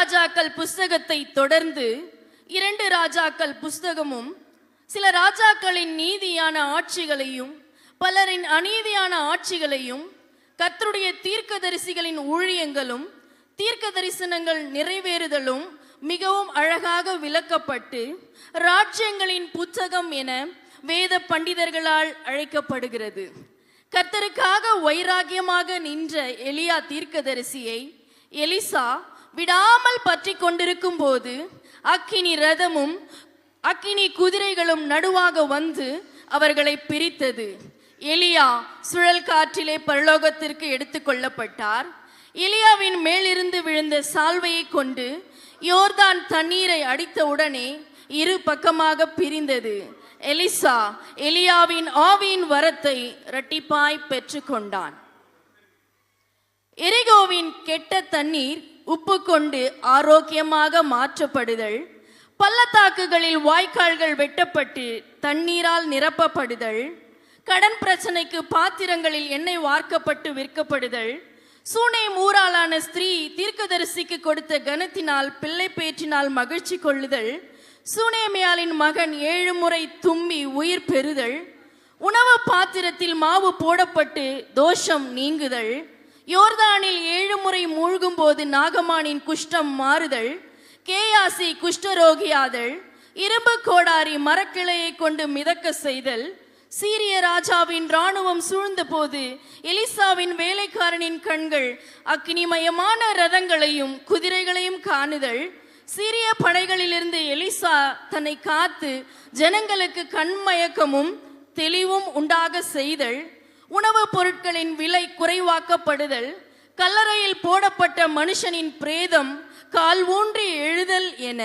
ராஜாக்கள் புஸ்தகத்தை தொடர்ந்து இரண்டு ராஜாக்கள் புஸ்தகமும் சில ராஜாக்களின் நீதியான ஆட்சிகளையும் பலரின் அநீதியான ஆட்சிகளையும் கத்தருடைய தீர்க்கதரிசிகளின் ஊழியங்களும் தீர்க்க தரிசனங்கள் நிறைவேறுதலும் மிகவும் அழகாக விளக்கப்பட்டு ராஜ்யங்களின் புத்தகம் என வேத பண்டிதர்களால் அழைக்கப்படுகிறது. கர்த்தருக்காக வைராகியமாக நின்ற எலியா தீர்க்கதரிசியை எலிசா விடாமல் பற்றி கொண்டிருக்கும் போது அக்கினி ரதமும் அக்கினி குதிரைகளும் நடுவாக வந்து அவர்களை பிரித்தது. எலியா சுழல் காற்றிலே பரலோகத்திற்கு எடுத்துக்கொள்ளப்பட்டார் எலியாவின் மேலிருந்து விழுந்த சால்வையை கொண்டு யோர்தான் தண்ணீரை அடித்த உடனே இரு பக்கமாக பிரிந்தது. எலிசா எலியாவின் ஆவியின் வரத்தை இரட்டிப்பாய் பெற்றுக்கொண்டான். எரிகோவின் கெட்ட தண்ணீர் உப்பு கொண்டு ஆரோக்கியமாக மாற்றப்படுதல். பள்ளத்தாக்குகளில் வாய்க்கால்கள் வெட்டப்பட்டு தண்ணீரால் நிரப்பப்படுதல். கடன் பிரச்சனைக்கு பாத்திரங்களில் எண்ணெய் வார்க்கப்பட்டு விற்கப்படுதல். சூனை மூராளான ஸ்திரீ தீர்க்கதரிசிக்கு கொடுத்த கனத்தினால் பிள்ளை பேற்றினால் மகிழ்ச்சி கொள்ளுதல். சூனேமியாலின் மகன் ஏழு முறை தும்பி உயிர் பெறுதல். உணவு பாத்திரத்தில் மாவு போடப்பட்டு தோஷம் நீங்குதல். யோர்தானில் ஏழு முறை போது நாகமானின் குஷ்டம் மாறுதல் கேயாசி குஷ்டரோகியாதல் இரும்பு கோடாரி மரக்கிளையை கொண்டு மிதக்க செய்தல் சீரிய ராஜாவின் ராணுவம் சூழ்ந்த போது எலிசாவின் வேலைக்காரனின் கண்கள் அக்னிமயமான ரதங்களையும் குதிரைகளையும் காணுதல் சீரிய படைகளிலிருந்து எலிசா தன்னை காத்து ஜனங்களுக்கு கண்மயக்கமும் தெளிவும் உண்டாக செய்தல் உணவுப் பொருட்களின் விலை குறைவாக்கப்படுதல் கல்லறையில் போடப்பட்ட மனுஷனின் பிரேதம் கால் ஊன்றி எழுதல் என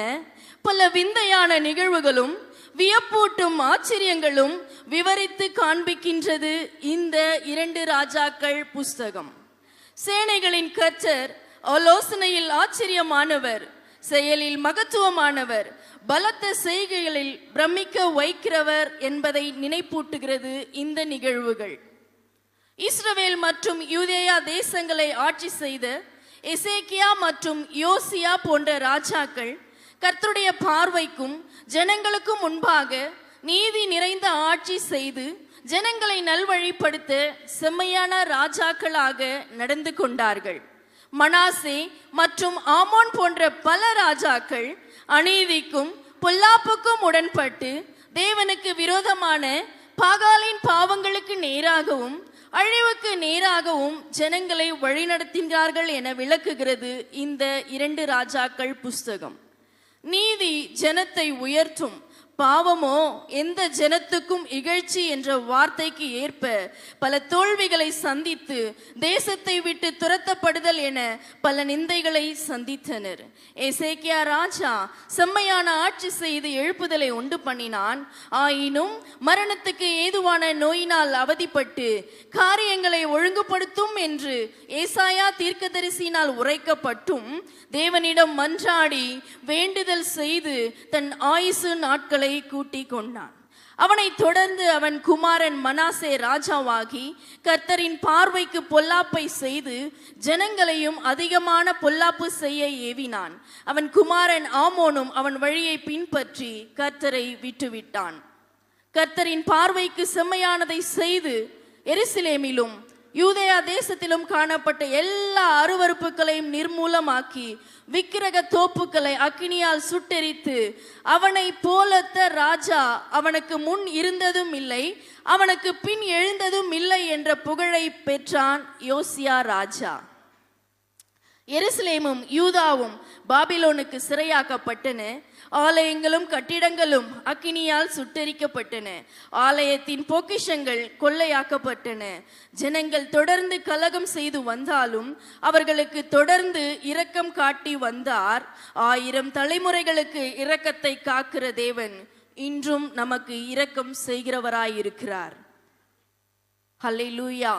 பல விந்தையான நிகழ்வுகளும் வியப்பூட்டும் ஆச்சரியங்களும் விவரித்து காண்பிக்கின்றது இந்த இரண்டு ராஜாக்கள் புஸ்தகம். சேனைகளின் கர்த்தர் ஆலோசனையில் ஆச்சரியமானவர் செயலில் மகத்துவமானவர் பலத்த செய்கைகளில் பிரமிக்க வைக்கிறவர் என்பதை நினைப்பூட்டுகிறது இந்த நிகழ்வுகள். இஸ்ரவேல் மற்றும் யூதேயா தேசங்களை ஆட்சி செய்த எசேக்கியா மற்றும் யோசியா போன்ற ராஜாக்கள் கர்த்தருடைய பார்வைக்கும் ஜனங்களுக்கும் முன்பாக நீதி நிறைந்த ஆட்சி செய்து ஜனங்களை நல்வழிப்படுத்த செம்மையான ராஜாக்களாக நடந்து கொண்டார்கள். மனாசே மற்றும் ஆமோன் போன்ற பல ராஜாக்கள் அநீதிக்கும் பொல்லாப்புக்கும் உடன்பட்டு தேவனுக்கு விரோதமான பாகாலின் பாவங்களுக்கு நேராகவும் அழிவுக்கு நேராகவும் ஜனங்களை வழிநடத்துகிறார்கள் என விளக்குகிறது இந்த இரண்டு ராஜாக்கள் புஸ்தகம். நீதி ஜனத்தை உயர்த்தும் பாவமோ எந்த ஜனத்துக்கும் இகழ்ச்சி என்ற வார்த்தைக்கு ஏற்ப பல தோல்விகளை சந்தித்து தேசத்தை விட்டு துரத்தப்படுதல் என பல நிந்தைகளை சந்தித்தனர். ஏசேக்கியா ராஜா செம்மையான ஆட்சி செய்து எழுப்புதலை உண்டு பண்ணினான். ஆயினும் மரணத்துக்கு ஏதுவான நோயினால் அவதிப்பட்டு காரியங்களை ஒழுங்குபடுத்தும் என்று ஏசாயா தீர்க்கதரிசியினால் உரைக்கப்பட்டும் தேவனிடம் மன்றாடி வேண்டுதல் செய்து தன் ஆயுசு நாட்களை கூட்டி கொண்டான். அவனை தொடர்ந்து அவன் குமாரன் மனாசே ராஜாவாகி கர்த்தரின் பார்வைக்கு பொல்லாப்பை செய்து ஜனங்களையும் அதிகமான பொல்லாப்பு செய்ய ஏவினான். அவன் குமாரன் ஆமோனும் அவன் வழியை பின்பற்றி கர்த்தரை விட்டுவிட்டான். கர்த்தரின் பார்வைக்கு செம்மையானதை செய்து எருசலேமிலும் யூதேயா தேசத்திலும் காணப்பட்ட எல்லா அருவறுப்புகளையும் நிர்மூலமாக்கி விக்கிரக தோப்புக்களை அக்கினியால் சுட்டெரித்து அவனை போலத்த ராஜா அவனுக்கு முன் இருந்ததும் இல்லை அவனுக்கு பின் எழுந்ததும் இல்லை என்ற புகழை பெற்றான் யோசியா ராஜா. எருசலேமும் யூதாவும் பாபிலோனுக்கு சிறையாக்கப்பட்டன. ஆலயங்களும் கட்டிடங்களும் அக்கினியால் சுட்டரிக்கப்பட்டன. ஆலயத்தின் பொக்கிஷங்கள் கொள்ளையாக்கப்பட்டன. ஜனங்கள் தொடர்ந்து கலகம் செய்து வந்தாலும் அவர்களுக்கு தொடர்ந்து இரக்கம் காட்டி வந்தார். ஆயிரம் தலைமுறைகளுக்கு இரக்கத்தை காக்கிற தேவன் இன்றும் நமக்கு இரக்கம் செய்கிறவராயிருக்கிறார். ஹல்லேலூயா.